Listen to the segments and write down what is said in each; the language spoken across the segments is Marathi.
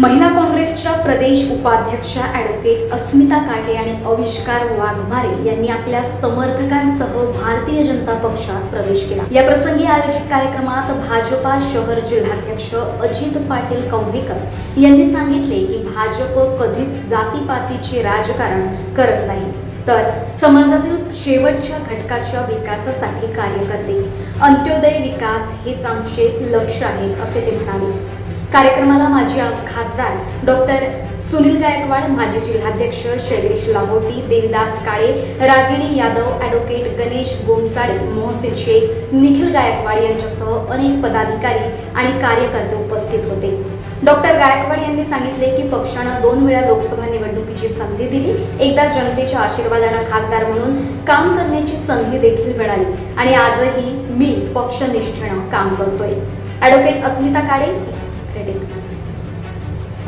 महिला काँग्रेसच्या प्रदेश उपाध्यक्षा ॲडव्होकेट अस्मिता काटे आणि आविष्कार वाघमारे यांनी आपल्या समर्थकांसह भारतीय जनता पक्षात प्रवेश केला. या प्रसंगी आयोजित कार्यक्रमात भाजपा शहर जिल्हाध्यक्ष अजित पाटील कौंभेकर यांनी सांगितले की भाजप कधीच जातीपातीचे राजकारण करत नाही तर समाजातील शेवटच्या घटकाच्या विकासासाठी कार्य करते. अंत्योदय विकास हेच आमचे लक्ष आहे असे ते म्हणाले. कार्यक्रमाला माजी खासदार डॉक्टर सुनील गायकवाड माजी जिल्हाध्यक्ष शैलेश लाहोटी देवीदास काळे रागिणी यादव ॲडव्होकेट गणेश गोमसाडे मोहसिन शेख निखिल गायकवाड यांच्यासह अनेक पदाधिकारी आणि कार्यकर्ते उपस्थित होते. डॉक्टर गायकवाड यांनी सांगितले की पक्षानं दोन वेळा लोकसभा निवडणुकीची संधी दिली. एकदा जनतेच्या आशीर्वादानं खासदार म्हणून काम करण्याची संधी देखील मिळाली आणि आजही मी पक्षनिष्ठेनं काम करतोय. ॲडव्होकेट अस्मिता काळे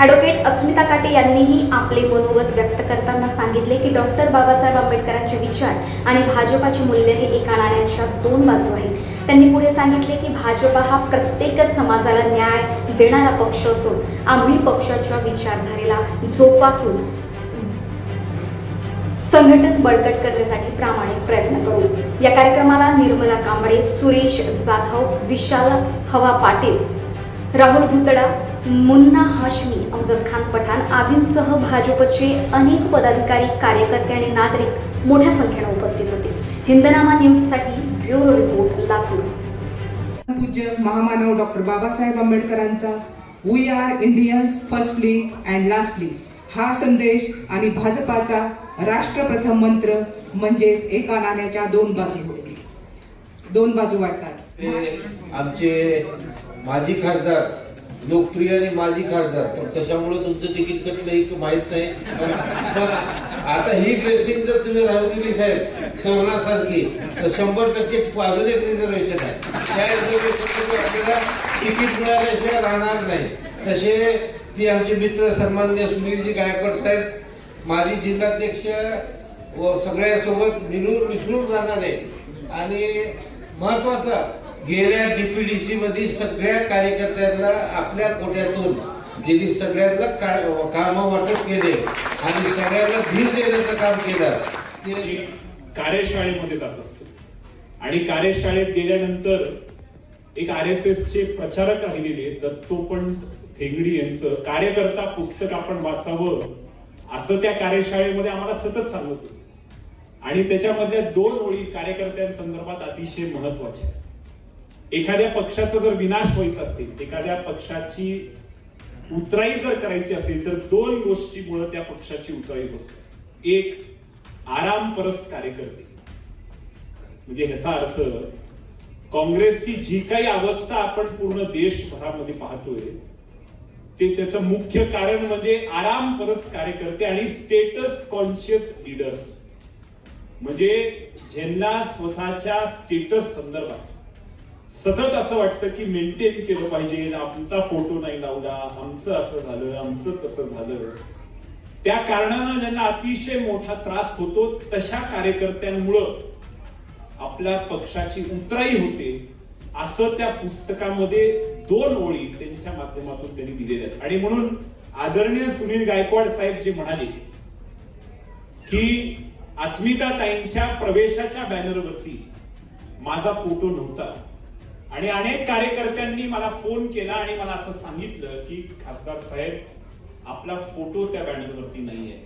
ॲडव्होकेट अस्मिता काटे यांनीही आपले मनोगत व्यक्त करताना सांगितले की डॉक्टर बाबासाहेब आंबेडकरांचे विचार आणि भाजपाची मूल्य हे एका नाण्याच्या दोन बाजू आहेत. त्यांनी पुढे सांगितले की भाजपा हा प्रत्येक समाजाला न्याय देणारा पक्ष असून आम्ही पक्षाच्या विचारधारेला जोपासून संघटन बळकट करण्यासाठी प्रामाणिक प्रयत्न करू. या कार्यक्रमाला निर्मला कांबळे सुरेश जाधव विशाल हवा पाटील राहुल भुतडा मुन्ना हाशमी अमजद खान पठाण आदींसह भाजपचे अनेक पदाधिकारी कार्यकर्ते आणि नागरिक मोठ्या संख्येने उपस्थित होते. हिंदनामा न्यूजसाठी ब्युरो रिपोर्ट लातूर. पूज्य महामानव डॉक्टर बाबासाहेब आंबेडकरांचा we are Indians firstly and lastly हा संदेश आणि भाजपाचा राष्ट्रप्रथम मंत्र म्हणजेच एका नाण्याच्या दोन बाजू होते दोन बाजू वाटतात. ते आमचे माजी खासदार लोकप्रिय आणि माजी खासदार. पण त्याच्यामुळे तुमचं तिकीट कटलं एक माहीत नाही. पण आता ही ड्रेसिंग जर तुम्ही राहू दिली साहेब तरुणासारखी तर शंभर टक्के अजून एक रिझर्वेशन आहे. त्या रिझर्वेशन आपल्याला तिकीट मिळाल्याशिवाय राहणार नाही. तसे ती आमचे मित्र सन्मान्य सुनीलजी गायकवाड साहेब माजी जिल्हाध्यक्ष व सगळ्यासोबत मिळून मिसळून राहणारे आणि महत्वाचं गेल्या डीपीडीसी मध्ये सगळ्या कार्यकर्त्यांना आपल्या कोट्यातून गेली सगळ्यांना काम वाटप केले आणि सगळ्यांना धीर देण्याचं काम केलं ते कार्यशाळेमध्ये जात असतो आणि कार्यशाळेत गेल्यानंतर एक आर एस एस चे प्रचारक राहिलेले दत्तोपंत थेंगडी यांचं कार्यकर्ता पुस्तक आपण वाचावं असं त्या कार्यशाळेमध्ये आम्हाला सतत सांगत होते आणि त्याच्यामधल्या दोन ओळी कार्यकर्त्यांसंदर्भात अतिशय महत्त्वाच्या आहेत. एखाद्या पक्षाचा जर विनाश व्हायचा असेल एखाद्या पक्षाची उतराई जर करायची असेल तर दोन गोष्टीमुळे त्या पक्षाची उतराई बसते एक आराम परस्त कार्यकर्ते. म्हणजे ह्याचा अर्थ काँग्रेसची जी काही अवस्था आपण पूर्ण देशभरामध्ये पाहतोय ते त्याचं मुख्य कारण म्हणजे आराम परस्त कार्यकर्ते आणि स्टेटस कॉन्शियस लिडर्स म्हणजे ज्यांना स्वतःच्या स्टेटस संदर्भात सतत असं वाटतं की मेंटेन केलं पाहिजे आमचा फोटो नाही लावला आमचं असं झालं आमचं तसं झालं. त्या कारणानं ज्यांना अतिशय मोठा त्रास होतो तशा कार्यकर्त्यांमुळं आपल्या पक्षाची उतराई होते. असं त्या पुस्तकामध्ये दोन ओळी त्यांच्या माध्यमातून त्यांनी दिलेल्या आहेत. आणि म्हणून आदरणीय सुनील गायकवाड साहेब जे म्हणाले की अस्मिताताईंच्या प्रवेशाच्या बॅनरवरती माझा फोटो नव्हता. आणि अनेक कार्यकर्त्यांनी मला फोन केला आणि मला असं सांगितलं की खासदार साहेब आपला फोटो त्या बॅनरवरती नाहीये.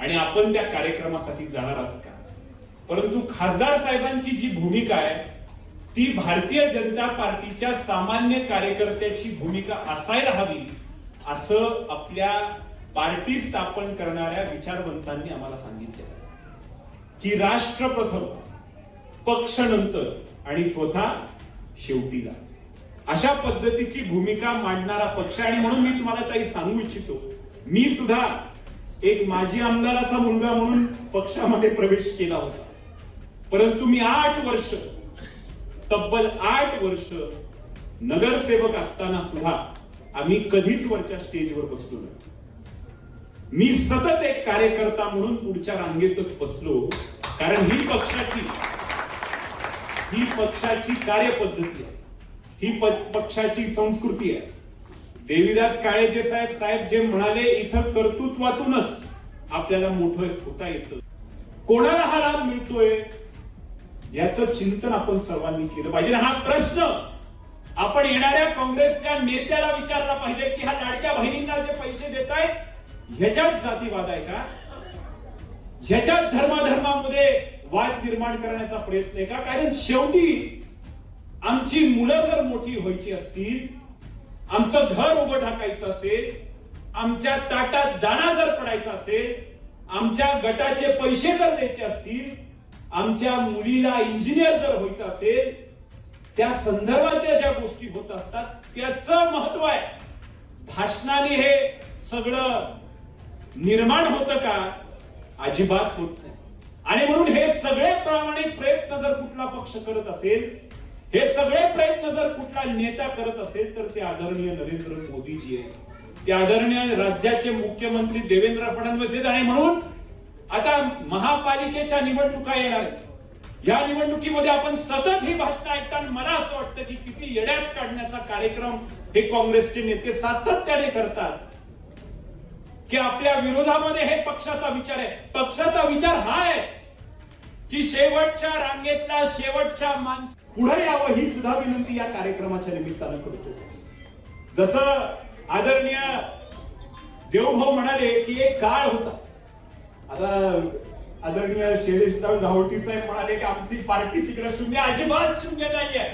आणि आपण त्या कार्यक्रमासाठी जाणार आहात का? परंतु खासदार साहेबांची जी भूमिका आहे ती भारतीय जनता पार्टीच्या सामान्य कार्यकर्त्याची भूमिका असायला हवी असं आपल्या पार्टी स्थापन करणाऱ्या विचारवंतांनी आम्हाला सांगितलं. की राष्ट्र प्रथम पक्ष नंतर आणि स्वतः शेवटीला. अशा पद्धतीची भूमिका मांडणारा पक्ष आणि म्हणून मी तुम्हाला काही सांगू इच्छितो. मी सुद्धा एक माजी आमदाराचा मुलगा म्हणून पक्षामध्ये प्रवेश केला होता. परंतु मी आठ वर्ष तब्बल आठ वर्ष नगरसेवक असताना सुद्धा आम्ही कधीच वरच्या स्टेजवर बसलो नाही. मी सतत एक कार्यकर्ता म्हणून पुढच्या रांगेतच बसलो कारण ही पक्षाची ही पक्षाची कार्यपद्धती आहे. ही पक्षाची संस्कृती आहे. देवीदास काळेजे साहेब साहेब जे म्हणाले इथं कर्तृत्वातूनच आपल्याला मोठं होता येतं. कोणाला हा लाभ मिळतोय? याचं चिंतन आपण सर्वांनी केलं पाहिजे. हा प्रश्न आपण येणाऱ्या काँग्रेसच्या नेत्याला विचारला पाहिजे की हा लाडक्या बहिणींना जे पैसे देत आहेत ह्याच्यात जातीवाद आहे का? ह्याच्यात धर्माधर्मामध्ये वाद निर्माण करण्याचा प्रयत्न आहे का? कारण शेवटी आमची मुलं जर मोठी व्हायची असतील आमचं घर उभं टाकायचं असेल आमच्या ताटात दाना जर पडायचा असेल आमच्या गटाचे पैसे जर द्यायचे असतील आमच्या मुलीला इंजिनियर जर व्हायचं असेल त्या संदर्भातल्या ज्या गोष्टी होत असतात त्याचं महत्त्व आहे. भाषणाने हे सगळं निर्माण होतं का? अजिबात होत नाही. आणि म्हणून हे सगळे प्रामाणिक प्रयत्न जर कुठला पक्ष करत असेल हे सगळे प्रयत्न जर कुठला नेता करत असेल तर ते आदरणीय नरेंद्र मोदीजी आहे ते आदरणीय राज्याचे मुख्यमंत्री देवेंद्र फडणवीस आहेत आणि म्हणून आता महापालिकेच्या निवडणुका येणार या निवडणुकीमध्ये आपण सतत ही भाषण ऐकताना मला असं वाटतं की किती येड्यात काढण्याचा कार्यक्रम हे काँग्रेसचे नेते सातत्याने करतात. की आपल्या विरोधामध्ये हे पक्षाचा विचार आहे. पक्षाचा विचार हा आहे की शेवटच्या रांगेतला शेवटच्या माणस पुढे यावं ही सुद्धा विनंती या कार्यक्रमाच्या निमित्तानं करतो. जसं आदरणीय देवभाऊ म्हणाले की एक काळ होता. आता आदरणीय शैलेशराव धावटी साहेब म्हणाले की आमची पार्टी तिकडे शून्य अजिबात शून्य नाहीये.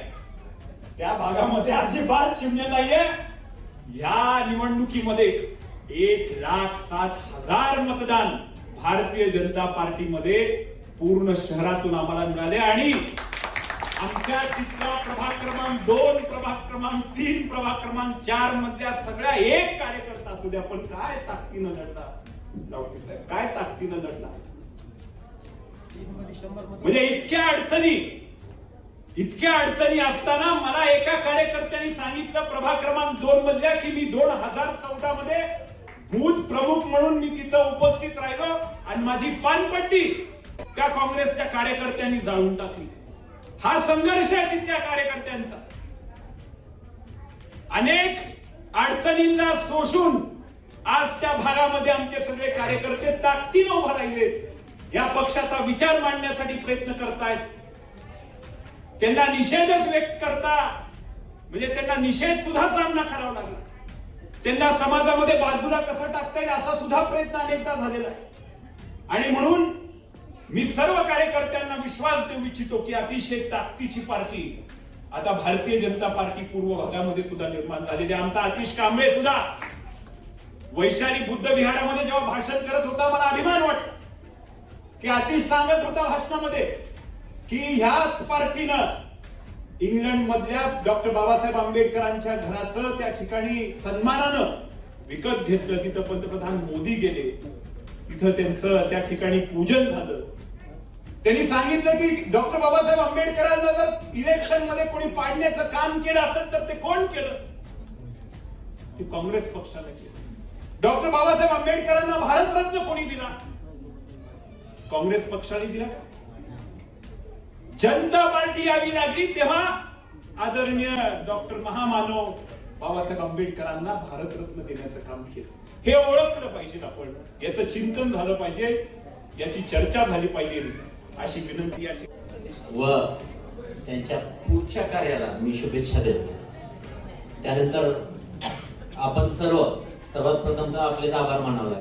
त्या भागामध्ये अजिबात शून्य नाहीये. या निवडणुकीमध्ये एक लाख सात हजार मतदान भारतीय जनता पार्टीमध्ये पूर्ण शहरातून आम्हाला मिळाले आणि आमच्या तिथला प्रभाग क्रमांक दोन प्रभाग क्रमांक तीन प्रभाग क्रमांक चार मधल्या सगळ्या एक कार्यकर्ता असू द्या पण काय ताकदीनं लढला? डॉक्टर साहेब काय ताकदीनं लढला? म्हणजे इतक्या अडचणी इतक्या अडचणी असताना मला एका कार्यकर्त्यांनी सांगितलं प्रभाग क्रमांक दोन मधल्या की मी दोन हजार चौदा मध्ये बूथ प्रमुख म्हणून मी तिथं उपस्थित राहिलो आणि माझी पानपट्टी त्या काँग्रेसच्या कार्यकर्त्यांनी जाळून टाकली. हा संघर्ष आहे तिथल्या कार्यकर्त्यांचा. अनेक अडचणींना सोसून आज त्या भागामध्ये आमचे सगळे कार्यकर्ते ताकदीनं उभा राहिले या पक्षाचा विचार मांडण्यासाठी प्रयत्न करतायत. त्यांना निषेधच व्यक्त करता म्हणजे त्यांना निषेध सुद्धा सामना करावा लागला. त्यांना समाजामध्ये बाजूला कसं टाकता येईल असा सुद्धा प्रयत्न अनेकदा झालेला आहे आणि म्हणून मी सर्व कार्यकर्त्यांना विश्वास देऊ इच्छितो की अतिशय ताकदीची पार्टी आता भारतीय जनता पार्टी पूर्व भागामध्ये सुद्धा निर्माण झालेली आहे. आमचा आतिश कांबळे सुद्धा वैशाली बुद्ध विहारामध्ये जेव्हा भाषण करत होता मला अभिमान वाटतो की अतिश सांगत होता भाषणामध्ये की ह्याच पार्टीनं इंग्लंड मधल्या डॉक्टर बाबासाहेब आंबेडकरांच्या घराचं त्या ठिकाणी सन्मानानं विकत घेतलं. तिथं पंतप्रधान मोदी गेले. तिथं त्यांचं त्या ठिकाणी पूजन झालं. त्यांनी सांगितलं की डॉक्टर बाबासाहेब आंबेडकरांना जर इलेक्शनमध्ये कोणी पाडण्याचं काम केलं असेल तर ते कोण केलं? ते काँग्रेस पक्षाने केलं. डॉक्टर बाबासाहेब आंबेडकरांना भारतरत्न कोणी दिला? काँग्रेस पक्षाने दिला का? जनता पार्टी यावी लागली तेव्हा आदरणीय डॉक्टर महामानव बाबासाहेब आंबेडकरांना भारतरत्न देण्याचं काम केलं. हे ओळखलं पाहिजे आपण. याचं चिंतन झालं पाहिजे. याची चर्चा झाली पाहिजे. अशी विनंती याची व त्यांच्या पुढच्या कार्याला मी शुभेच्छा देतो. त्यानंतर आपण सर्व सर्वात प्रथमतः आपलेच आभार मानावे